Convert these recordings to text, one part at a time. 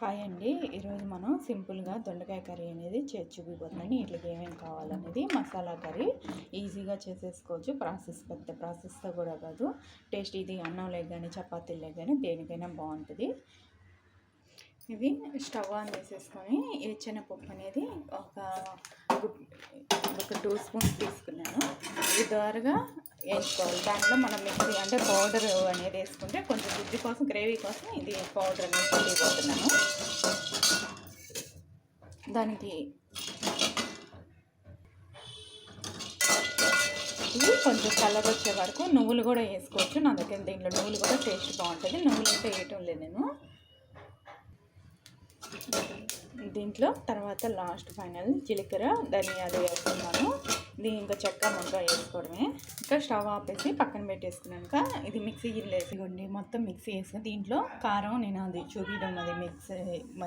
Hi అండి. ఈరోజు మనం సింపుల్గా దొండకాయ కర్రీ అనేది చేసి చూపిపోతుందండి వీటికి ఏమేమి కావాలనేది మసాలా కర్రీ ఈజీగా చేసేసుకోవచ్చు ప్రాసెస్ పెద్ద ప్రాసెస్తో కూడా కాదు. టేస్ట్ ఇది అన్నం లేక కానీ చపాతీలు లేక కానీ దేనికైనా బాగుంటుంది. ఇవి స్టవ్ ఆన్ చేసేసుకొని ఈ అనేది ఒక ఒక టూ స్పూన్స్ తీసుకున్నాను. ఇది ద్వారగా వేసుకోవాలి. దాంట్లో మనం మిక్సీ అంటే పౌడర్ అనేది వేసుకుంటే కొంచెం గుజ్జు కోసం గ్రేవీ కోసం ఇది పౌడర్ అనేది తీయబోతున్నాను దానికి ఇది కొంచెం కలర్ వచ్చే వరకు నువ్వులు కూడా వేసుకోవచ్చు. నా దగ్గర దీంట్లో నువ్వులు కూడా టేస్ట్ బాగుంటుంది. నువ్వులు అయితే వేయటం లేదు నేను. దీంట్లో తర్వాత లాస్ట్ ఫైనల్ జీలకర్ర ధనియాలు వేస్తున్నాను. దీని ఇంకా చెక్క మొగ్గ వేసుకోవడమే. ఇంకా స్టవ్ ఆపేసి పక్కన పెట్టేసుకున్నాక ఇది మిక్సీ గిన్నెలు వేసుకోండి మొత్తం మిక్సీ వేసుకుని దీంట్లో కారం నేను అది చూపించడం అది మిక్స్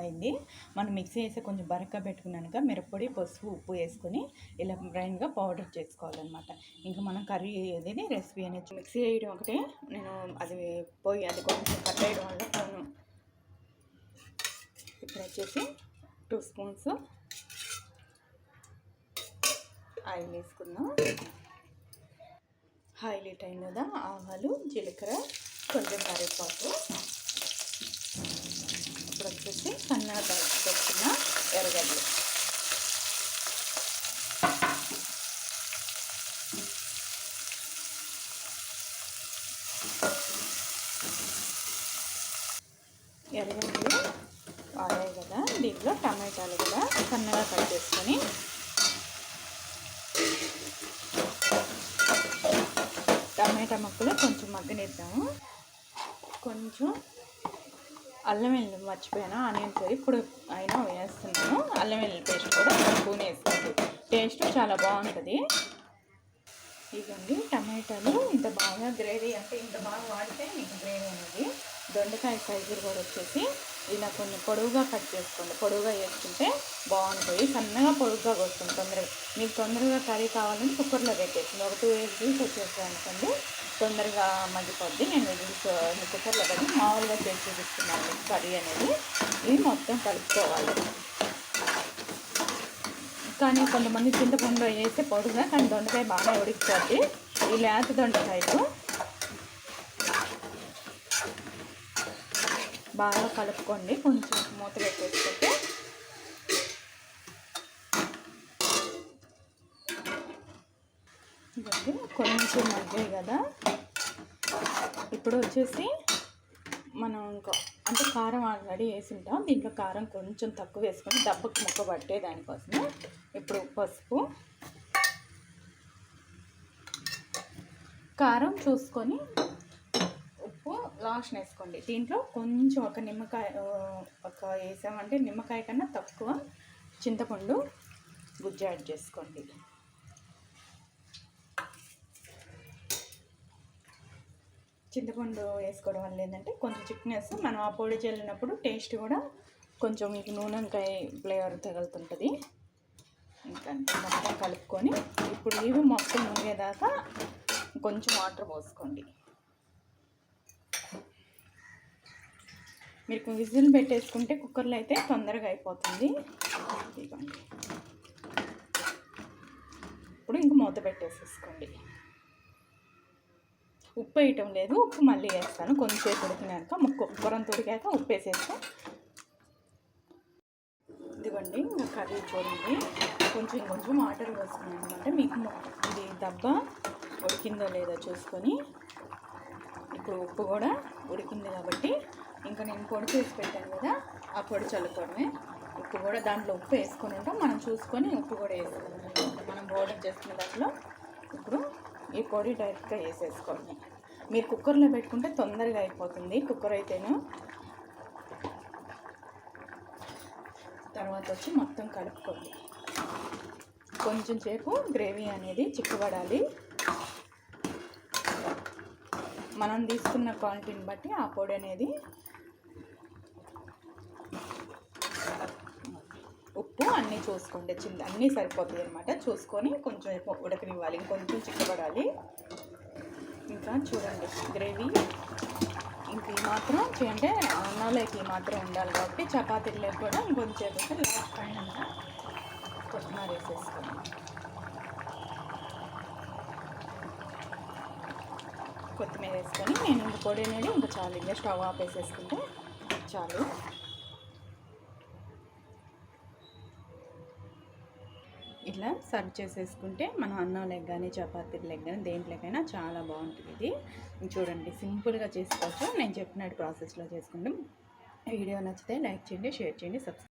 అయింది. మనం మిక్సీ వేసి కొంచెం బరక పెట్టుకున్నాక మిరప్పొడి పసుపు ఉప్పు వేసుకొని ఇలా బ్రైన్గా పౌడర్ చేసుకోవాలన్నమాట. ఇంకా మనం కర్రీ అనేది రెసిపీ అనేది మిక్సీ వేయడం ఒకటే నేను అది పోయి అది కొంచెం కట్ వేయడం వల్ల ఇక్కడ ఇప్పుడు వచ్చేసి టూ స్పూన్స్ ఆయిల్ వేసుకుందాం హైలైట్ అయిన కదా ఆవాలు జీలకర్ర కొంచెం కరివేపాకు. ఇప్పుడు వచ్చేసి సన్నగా తరిగి ఎర్రగడ్డలు. ఎర్రగడ్డలు వాడాయి కదా దీంట్లో టమాటాలు కూడా సన్నగా కట్ చేసుకొని టమాటా ముక్కలు కొంచెం మగ్గనిద్దాము. కొంచెం అల్లం వెల్లుల్లి మర్చిపోయాను ఆనియన్ కర్రీ ఇప్పుడు అయినా వేస్తున్నాను. అల్లం వెల్లుల్లి పేస్ట్ కూడా ఒక స్పూన్ వేసుకోండి టేస్ట్ చాలా బాగుంటుంది. ఇదండి టమాటాలు ఇంత బాగా గ్రేవీ అంటే ఇంత బాగా వాడితే మీకు గ్రేవీ అనేది. దొండకాయ సైజులు కూడా వచ్చేసి ఇలా కొంచెం పొడవుగా కట్ చేసుకోండి. పొడవుగా వేసుకుంటే బాగుంటుంది. సన్నగా పొడుగుగా వస్తుంది తొందరగా మీకు తొందరగా కర్రీ కావాలంటే కుక్కర్లో పెట్టేసింది ఒక టూ విజిల్స్ వచ్చేస్తాయి అనుకోండి. తొందరగా మగ్గిపోద్ది నేను విజిల్స్ కుక్కర్లో కానీ మామూలుగా చేసి చూపిస్తున్నాను కర్రీ అనేది. ఇది మొత్తం కలుపుకోవాలి. కానీ కొంతమంది చింతపండు వేస్తే పొడుగా కానీ దొండకాయ బాగా ఉడికిపోద్ది. ఈ లేత దొండకాయకు బాగా కలుపుకోండి. కొంచెం మూత పెట్టేసుకుంటే ఇదండి కొంచెం మగ్గాయి కదా. ఇప్పుడు వచ్చేసి మనం ఇంకా అంటే కారం ఆల్రెడీ వేసి ఉంటాం దీంట్లో కారం కొంచెం తక్కువ వేసుకొని దెబ్బకు ముక్క పట్టే దానికోసమే ఇప్పుడు పసుపు. కారం చూసుకొని ఉప్పు లాస్ట్ వేసుకోండి. దీంట్లో కొంచెం ఒక నిమ్మకాయ ఒక వేసామంటే నిమ్మకాయ కన్నా తక్కువ చింతపండు గుజ్జు యాడ్ చేసుకోండి. చింతపండు వేసుకోవడం వల్ల ఏంటంటే కొంచెం చిక్నెస్ మనం ఆ పొడి చల్లినప్పుడు టేస్ట్ కూడా కొంచెం మీకు నూనెంకాయ ఫ్లేవర్ తగులుతుంటుంది. ఇంకా మొత్తం కలుపుకొని ఇప్పుడు ఇవి మొత్తం మునిగేదాకా కొంచెం వాటర్ పోసుకోండి. మీరు విజిల్ పెట్టేసుకుంటే కుక్కర్లో అయితే తొందరగా అయిపోతుంది. ఇదిగోండి. ఇప్పుడు ఇంక మూత పెట్టేసేసుకోండి. ఉప్పు వేయటం లేదు. ఉప్పు మళ్ళీ వేస్తాను. కొంచెంసేపు ఉడికినాక ముక్క గురం తొడిగాక ఉప్పు వేసేస్తాను ఇదిగోండి కర్రీ చూడండి. కొంచెం కొంచెం వాటర్ పోసుకున్నాను అనమాట మీకు ఇది దెబ్బ ఉడికిందో లేదో చూసుకొని. ఇప్పుడు ఉప్పు కూడా ఉడికింది కాబట్టి ఇంకా నేను పొడి చేసి పెట్టాను కదా ఆ పొడి చల్లుకోవడమే. ఉప్పు కూడా దాంట్లో ఉప్పు వేసుకొని ఉంటాం. మనం చూసుకొని ఉప్పు కూడా వేసుకోవాలి. మనం బోర్డర్ చేసుకున్న దాంట్లో ఇప్పుడు ఈ పొడి డైరెక్ట్గా వేసేసుకోండి మీరు కుక్కర్లో పెట్టుకుంటే తొందరగా అయిపోతుంది కుక్కర్ అయితేను. తర్వాత వచ్చి మొత్తం కలుపుకోండి. కొంచెం సేపు గ్రేవీ అనేది చిక్కుబడాలి. మనం తీసుకున్న క్వాంటిటీని బట్టి ఆ పొడి అనేది ఉప్పు అన్నీ చూసుకోండి చిన్న అన్నీ సరిపోతాయి అనమాట చూసుకొని కొంచెం ఉడకనివ్వాలి. ఇంకొంచెం చిక్కబడాలి. ఇంకా చూడండి గ్రేవీ. ఇంక ఈ మాత్రం చేయంటే అన్నం మాత్రం ఉండాలి కాబట్టి చపాతీలకు కూడా ఇంకొంచెం లాస్ట్ పైన కొత్తిమీర వేసేసుకోండి కొత్తిమీర వేసుకొని నేను ఇంక పొడి అనేది ఇంకా చాలు. ఇంకా స్టవ్ ఆపేసేసుకుంటే చాలు. ఇట్లా సర్వ్ చేసేసుకుంటే మనం అన్నం లెగ్ కానీ చపాతీలు లెగ్ కానీ దేంట్లోకైనా చాలా బాగుంటుంది ఇది. చూడండి సింపుల్గా చేసుకోవచ్చు. నేను చెప్పినట్టు ప్రాసెస్లో చేసుకుంటాం వీడియో నచ్చితే లైక్ చేయండి షేర్ చేయండి సబ్స్క్రైబ్